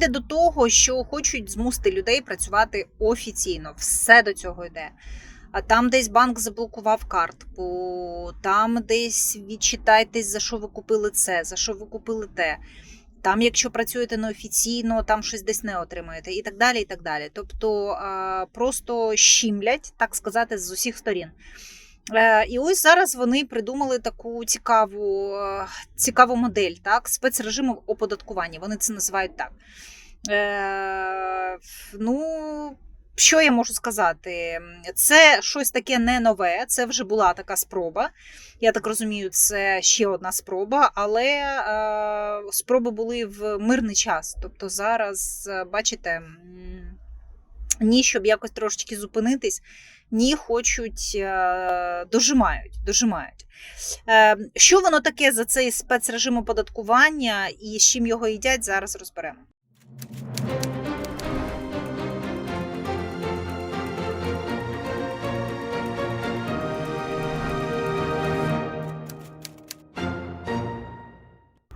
йде до того, що хочуть змусити людей працювати офіційно. Все до цього йде. А там десь банк заблокував картку, там десь відчитайтесь, за що ви купили це, за що ви купили те. Там, якщо працюєте неофіційно, там щось десь не отримаєте, і так далі. і так далі. Тобто просто щімлять, так сказати, з усіх сторін. Е, І ось зараз вони придумали таку цікаву, е, цікаву модель, так, спецрежиму оподаткування. Вони це називають так. Е, Ну, що я можу сказати? Це щось таке не нове, це вже була така спроба. Я так розумію, це ще одна спроба, але спроби були в мирний час. Тобто зараз, бачите, ні, щоб якось трошечки зупинитись, ні, хочуть, е, дожимають. дожимають. Е, Що воно таке за цей спецрежим оподаткування і з чим його їдять, зараз розберемо.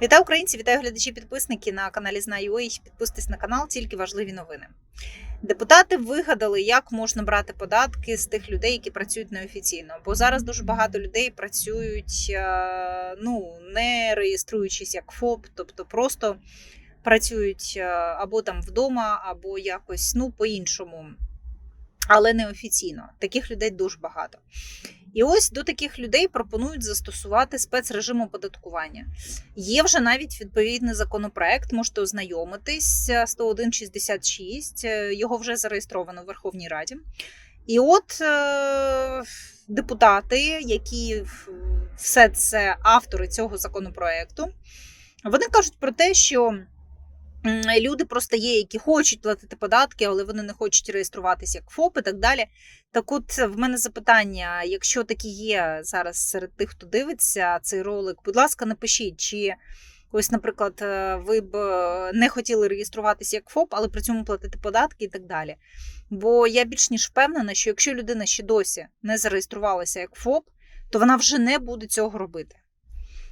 Вітаю українці, вітаю глядачі, підписники на каналі Знаю.ua. Підписуйтесь на канал, тільки важливі новини. Депутати вигадали, як можна брати податки з тих людей, які працюють неофіційно. Бо зараз дуже багато людей працюють, е, ну не реєструючись як ФОП, тобто просто працюють е, або там вдома, або якось ну по-іншому, але неофіційно. Таких людей дуже багато. І ось до таких людей пропонують застосувати спецрежим оподаткування. Є вже навіть відповідний законопроект, можете ознайомитись 10166, е, Його вже зареєстровано в Верховній Раді. І от е, депутати, які все це автори цього законопроекту, вони кажуть про те, що люди просто є, які хочуть платити податки, але вони не хочуть реєструватися як ФОП і так далі. Так от в мене запитання: якщо такі є зараз серед тих, хто дивиться цей ролик, будь ласка, напишіть, чи ось, наприклад, е, ви б е, не хотіли реєструватися як ФОП, але при цьому платити податки і так далі. Бо я більш ніж впевнена, що якщо людина ще досі не зареєструвалася як ФОП, то вона вже не буде цього робити.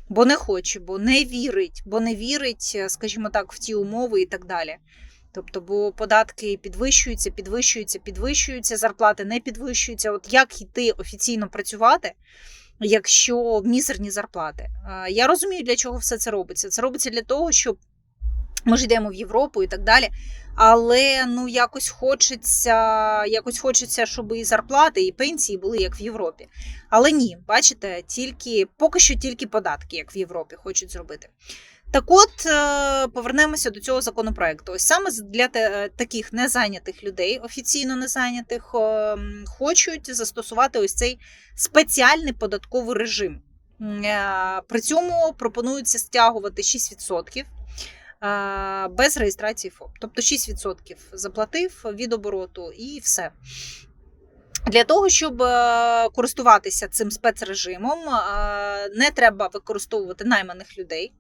Бо не хоче, бо не вірить, бо не вірить, е, скажімо так, в ті умови і так далі. Тобто, бо податки підвищуються, підвищуються, підвищуються, зарплати не підвищуються. От як йти офіційно працювати, якщо мізерні зарплати? Е, Я розумію, для чого все це робиться. Це робиться для того, щоб ми ж йдемо в Європу і так далі. Але ну якось хочеться, якось хочеться, щоб і зарплати, і пенсії були як в Європі. Але ні, бачите, тільки поки що тільки податки, як в Європі, хочуть зробити. Так от е, повернемося до цього законопроекту. Ось саме для те- таких незайнятих людей, офіційно незайнятих, е, хочуть застосувати ось цей спеціальний податковий режим. Е, При цьому пропонується стягувати 6% е, без реєстрації ФОП. Тобто 6% заплатив від обороту і все. Для того, щоб е, користуватися цим спецрежимом, е, не треба використовувати найманих людей.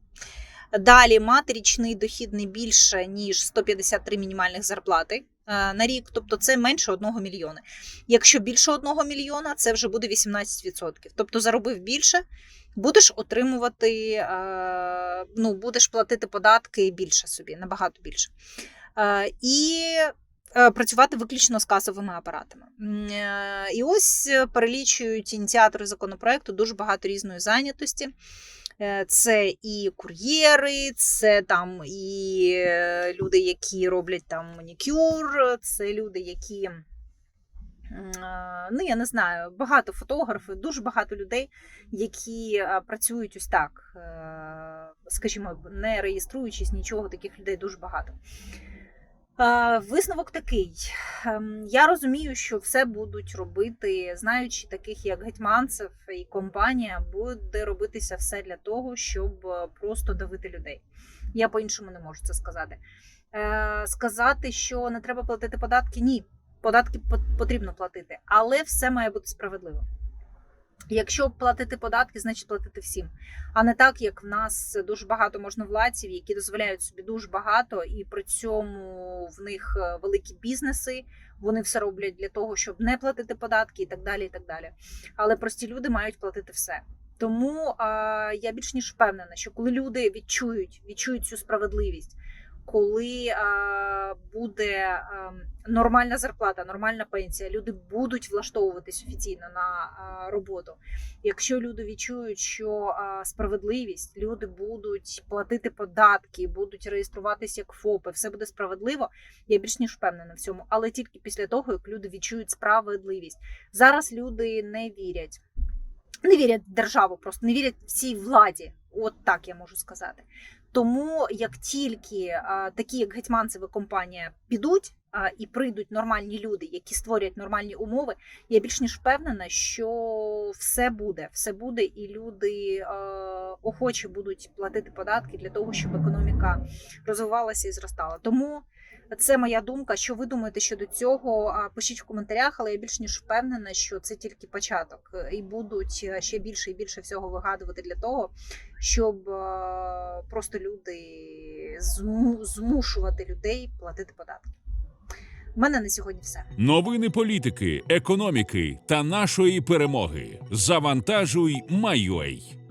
Далі мати річний дохід не більше, ніж 153 мінімальних зарплати на рік, тобто це менше 1 мільйона. Якщо більше 1 мільйона, це вже буде 18%. Тобто заробив більше, будеш отримувати, е, ну, будеш платити податки більше собі, набагато більше. Е, І е, працювати виключно з касовими апаратами. Е, І ось е, перелічують ініціатори законопроекту дуже багато різної зайнятості. Е, Це і кур'єри, це там і е, люди, які роблять там манікюр, це люди, які. Ну, я не знаю, багато фотографів, дуже багато людей, які працюють ось так, е, скажімо, не реєструючись нічого, таких людей дуже багато. Висновок такий. Ем, Я розумію, що все будуть робити, знаючи таких як Гетьманцев і компанія, буде робитися все для того, щоб е, просто давити людей. Я по-іншому не можу це сказати. Е, Сказати, що не треба платити податки, ні. Податки потрібно платити, але все має бути справедливо. Якщо платити податки, значить платити всім. А не так, як в нас дуже багато можновладців, які дозволяють собі дуже багато, і при цьому в них е, великі бізнеси, вони все роблять для того, щоб не платити податки і так далі. і так далі. Але прості люди мають платити все. Тому а, я більш ніж впевнена, що коли люди відчують, відчують цю справедливість, коли е, буде е, нормальна зарплата, нормальна пенсія, люди будуть влаштовуватись офіційно на е, роботу. Якщо люди відчують, що е, справедливість, люди будуть платити податки, будуть реєструватися як ФОПи, все буде справедливо. Я більш ніж впевнена в цьому, але тільки після того, як люди відчують справедливість. Зараз люди не вірять. Не вірять в державу, просто не вірять в цій владі. От так я можу сказати. Тому як тільки а, такі, як Гетьманцева компанія, підуть і прийдуть нормальні люди, які створять нормальні умови, я більш ніж впевнена, що все буде, все буде, і люди а, охоче будуть платити податки для того, щоб економіка розвивалася і зростала. Тому це моя думка. Що ви думаєте щодо цього? Пишіть в коментарях, але я більш ніж впевнена, що це тільки початок, і будуть е, ще більше і більше всього вигадувати для того, щоб е, просто люди змушувати людей платити податки. У мене на сьогодні все. Новини політики, економіки та нашої перемоги. Завантажуй, Майой.